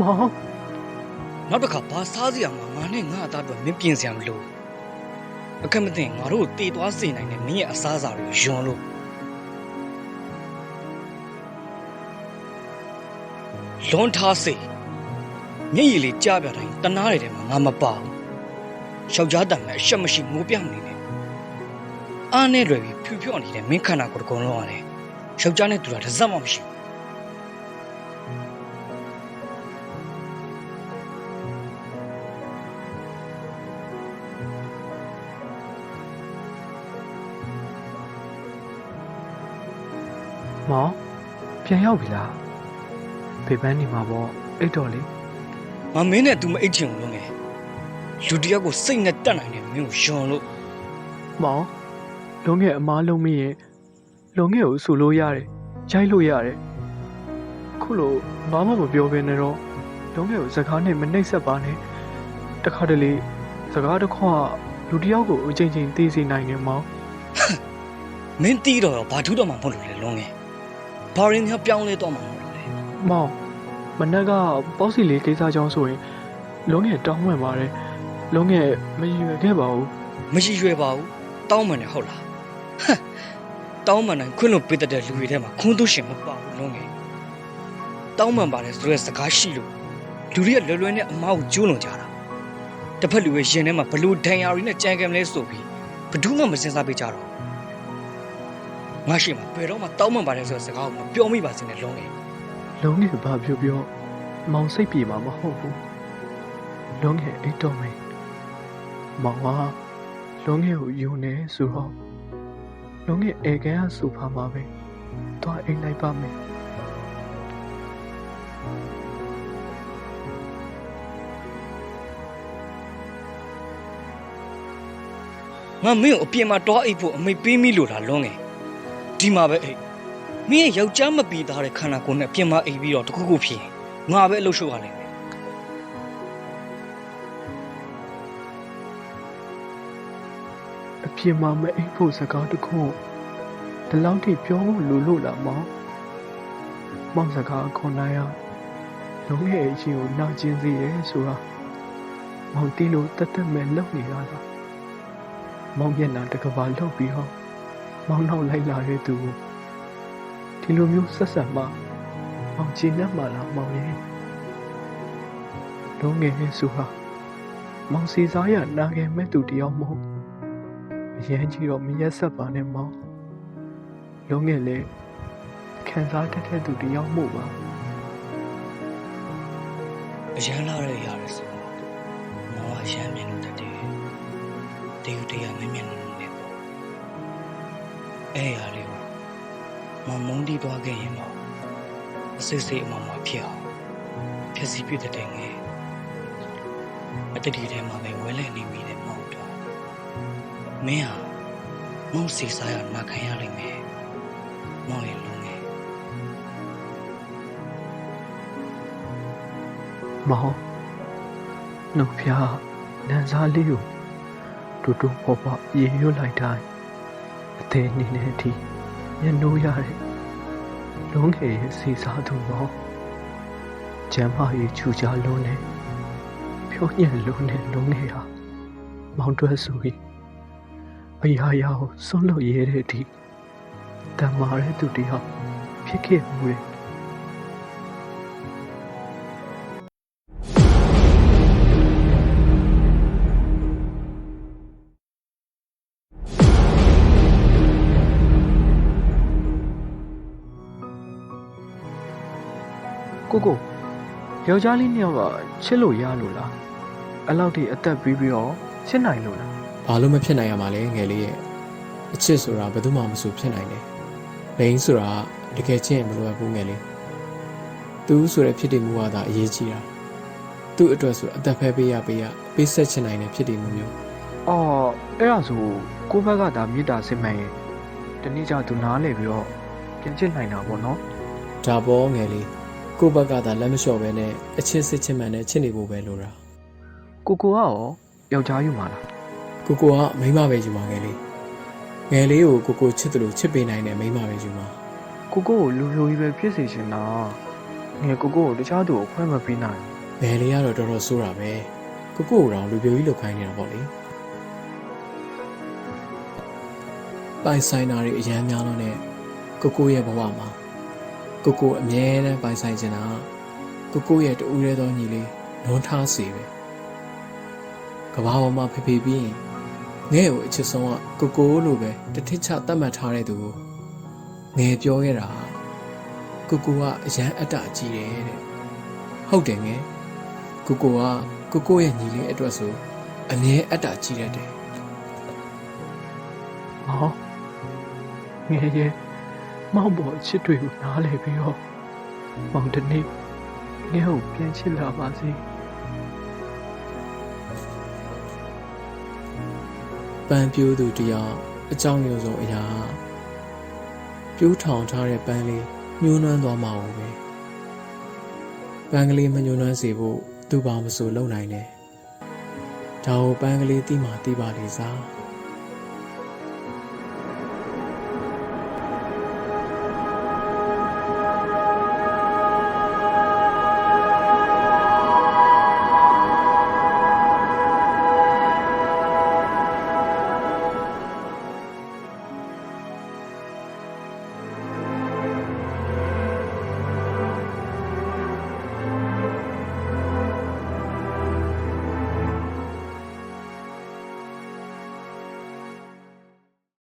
မောင်နောက်တစ်ခါဘာစားစရာမှငါနဲ့ငါအသားအတွက်မင်းပြင်စရာမလိုအခက်မသိငါတို့တေသွားစေနိုင်တဲ့မင်းရဲ့အစားအစာတွေယွန်လို့လွန်ထားစေမျက်ရည်လေးကြားပြတိုင်းတနားရတဲ့မှာငါမပါဘူးယောက်ျားတန်မဲ့အရှက်မရှိငိုပြမနေနဲ့အားနဲ့လွယ်ပြီးဖြူဖြော့နေတဲ့မင်းခန္ဓာကိုယ်တစ်ကုံလုံးရတယ်ယောက်ျားနဲ့တူတာတစ်စက်မှမရှိဘူး မောင်ပြန်ရောက်ပြီလားဖေပန်းနေမှာပေါ့အိတ်တော်လေးငါမင်းနဲ့ तू မအိတ်ချင်ဘူးလို့ငယ်လူတစ်ယောက်ကိုစိတ်နဲ့တတ်နိုင်တယ်မင်းကိုယွန်လို့မောင်လုံးငယ်အမားလုံးမင်းရဲ့လုံးငယ်ကိုဆူလို့ရတယ်ရိုက်လို့ရတယ်ခုလိုဘာမှမပြောဘဲနဲ့တော့လုံးငယ်ကိုစကားနဲ့မနှိပ်ဆက်ပါနဲ့တခါတလေစကားတစ်ခွန်းကလူတစ်ယောက်ကိုအချိန်ချင်းသိစေနိုင်တယ်မောင်မင်းတီးတော့ဘာထူးတော့မှမဟုတ်လို့လေလုံးငယ် ဘာရင်းများပြောင်းလဲတော့မှမဟုတ်လို့လေမောင်မနက်ကပေါ့စီလေးကိစ္စကြောင့်ဆိုရင်လုံးငယ်တောင်းဝင်ပါတယ်လုံးငယ်မရွယ်ခဲ့ပါဘူးမရည်ရွယ်ပါဘူးတောင်းမှန်တယ်ဟုတ်လားဟမ်တောင်းမှန်တယ်ခွင့်လို့ပေးတတ်တဲ့လူတွေထဲမှာခွန်းသူရှင်မပါဘူးလုံးငယ်တောင်းမှန်ပါတယ်ဆိုတဲ့စကားရှိလို့လူတွေကလွယ်လွယ်နဲ့အမားကိုကျိုးလွန်ကြတာတစ်ဖက်လူရဲ့ရင်ထဲမှာဘလို့ဒဏ်ရာတွေနဲ့ကြံကံမလဲဆိုပြီးဘယ်သူမှမစင်စားပေးကြတော့ ငါရှိမှာဘယ်တော့မှတောင်းမှန်ပါတယ်ဆိုတဲ့စကားကိုမပြောမိပါစေနဲ့လုံးငယ်လုံးငယ်ဘာပြောပြောမောင်စိတ်ပြေမှာမဟုတ်ဘူးလုံးငယ်အိတ်တော်မယ်မောင်ကလုံးငယ်ကိုယူနေဆိုတော့လုံးငယ်အေကန်ကစူဖာမှာပဲတွားအိတ်လိုက်ပါမယ်ငါမင်းကိုအပြင်မှာတွားအိတ်ဖို့အမိတ်ပေးမိလို့လားလွန်းငယ် ဒီမှာပဲအိတ်မင်းရဲ့ယောက်ျားမပီသားတဲ့ခန္ဓာကိုယ်နဲ့အပြင်မှာအိတ်ပြီးတော့တခုခုဖြစ်ရင်ငါပဲအလုပ်ရှုပ်ရလိမ့်မယ်အပြင်မှာမအိတ်ဖို့စကားတစ်ခုဒီလောက်ထိပြောဖို့လိုလို့လားမောင်မောင်စကားခွန်နိုင်ရလုံးငယ်အချင်းကိုနာကျင်စေရဲဆိုတာမောင်တင်းလို့တတ်တတ်မဲ့လုပ်နေရတာမောင်မျက်နှာတစ်ကဘာလှုပ်ပြီးတော့ မောင်နောက်လိုက်လာတဲ့သူကိုဒီလိုမျိုးဆက်ဆက်မှမောင်ကျင်တတ်မှလားမောင်ရဲ့လုံးငယ်ရဲ့ဆိုတာမောင်စီစားရနာငယ်မဲ့သူတယောက်မဟုတ်အရင်ကြီးတော့မရက်ဆက်ပါနဲ့မောင်လုံးငယ်လေခံစားတတ်တဲ့သူတယောက်မို့ပါအရန်လာရရတယ်ဆိုတော့မောင်ကရမ်းမြင်လို့တတ်တယ်တေယူတရားမမြင်လို့နေပေါ့ အဲ့ရလေးကိုမောင်မုန်းတီးသွားခဲ့ရင်တော့အစစ်စစ်အမောင်မဖြစ်အောင်ဖြစ်စီပြတဲ့ငယ်အတ္တိထဲမှာပဲဝဲလဲနေမိတယ်မဟုတ်တော့မင်းဟာမုံစီစားရနာခံရလိမ့်မယ်။မောင်ရဲ့လုံးငယ်မောင်နှုတ်ဖျားနန်းစားလေးကိုတူတူပေါ်ပေါ်ရေရွတ်လိုက်တိုင်း အသေးနေနေအထိမျက်နှိုးရတဲ့လုံးငယ်ရဲ့စီစားသူမောင်ကျမ်းမာရေးချူချလုံးနဲ့ဖြိုးညံ့လုံးနဲ့လုံးငယ်ဟာမောင်တွဲဆိုပြီးအရာရာကိုစွန့်လွတ်ရဲတဲ့အထိတမ်းမာတဲ့သူတယောက်ဖြစ်ခဲ့မှုလေ ကိုကိုယောက်ျားလေးနှစ်ယောက်ကချစ်လို့ရလို့လားအဲ့လောက်ထိအသက်ပြီးပြီးတော့ချစ်နိုင်လို့လားဘာလို့မဖြစ်နိုင်ရမှာလဲငယ်လေးရဲ့အချစ်ဆိုတာဘယ်သူမှမဆိုဖြစ်နိုင်တယ်လိန်ဆိုတာတကယ်ချင်းမလိုအပ်ဘူးငယ်လေးသူဆိုတဲ့ဖြစ်တည်မှုကသာအရေးကြီးတာသူ့အတွက်ဆိုအသက်ဖဲပေးရပေးရပေးဆက်ချင်နိုင်တဲ့ဖြစ်တည်မှုမျိုးအော်အဲ့ဒါဆိုကိုဘက်ကဒါမေတ္တာစစ်မှန်ရင်တနေ့ကျသူနားလေပြီးတော့ပြန်ချစ်နိုင်တာပေါ့နော်ဒါပေါ်ငယ်လေး ကိုယ့်ဘက်ကသာလက်မလျှော့ပဲနဲ့အချစ်စစ်ချစ်မှန်နဲ့ချစ်နေဖို့ပဲလိုတာကိုကိုကရောယောက်ျားယူမှာလားကိုကိုကမိန်းမပဲယူမှာငယ်လေးငယ်လေးကိုကိုကိုချစ်တယ်လို့ချစ်ပေးနိုင်တဲ့မိန်းမပဲယူမှာကိုကိုကိုလူလူကြီးပဲဖြစ်စေချင်တာငယ်ကိုကိုကိုတခြားသူကိုခွဲမပေးနိုင်ငယ်လေးကတော့တော်တော်ဆိုးတာပဲကိုကိုကိုတော့လူပြိုကြီးလောက်ခိုင်းနေတာပေါ့လေပိုင်ဆိုင်တာတွေအများများလို့နဲ့ကိုကိုရဲ့ဘဝမှာ ကိုကိုအမြဲတမ်းပိုင်ဆိုင်နေတာကိုကိုရဲ့တူရဲသောညီလေးလွန်ထားစီပဲကဘာပေါ်မှာဖေဖေပြီးရင်ငဲ့ကိုအချစ်ဆုံးကကိုကိုလိုပဲတထစ်ချတတ်မှတ်ထားတဲ့သူကိုငယ်ပြောခဲ့တာကိုကိုကအရန်အတ္တကြီးတယ်တဲ့ဟုတ်တယ်ငယ်ကိုကိုကကိုကိုရဲ့ညီလေးအတွက်ဆိုအမြဲအတ္တကြီးတတ်တယ်ဟောငယ်ရဲ့ မောက်ပေါ်အချစ်တွေကိုနားလည်ပြီးတော့မောင်တနေ့ငယ်ကိုပြန်ချစ်လာပါစေပန်းပြိုးသူတယောက်အကြောင်းမျိုးစုံအရာပြိုးထောင်ထားတဲ့ပန်းလေးညှိုးနှွမ်းသွားမှာပဲပန်းကလေးမညှိုးနှွမ်းစေဖို့သူ့ဘာမဆိုလုပ်နိုင်တယ်ဒါကိုပန်းကလေးတိမှတိပါလေစား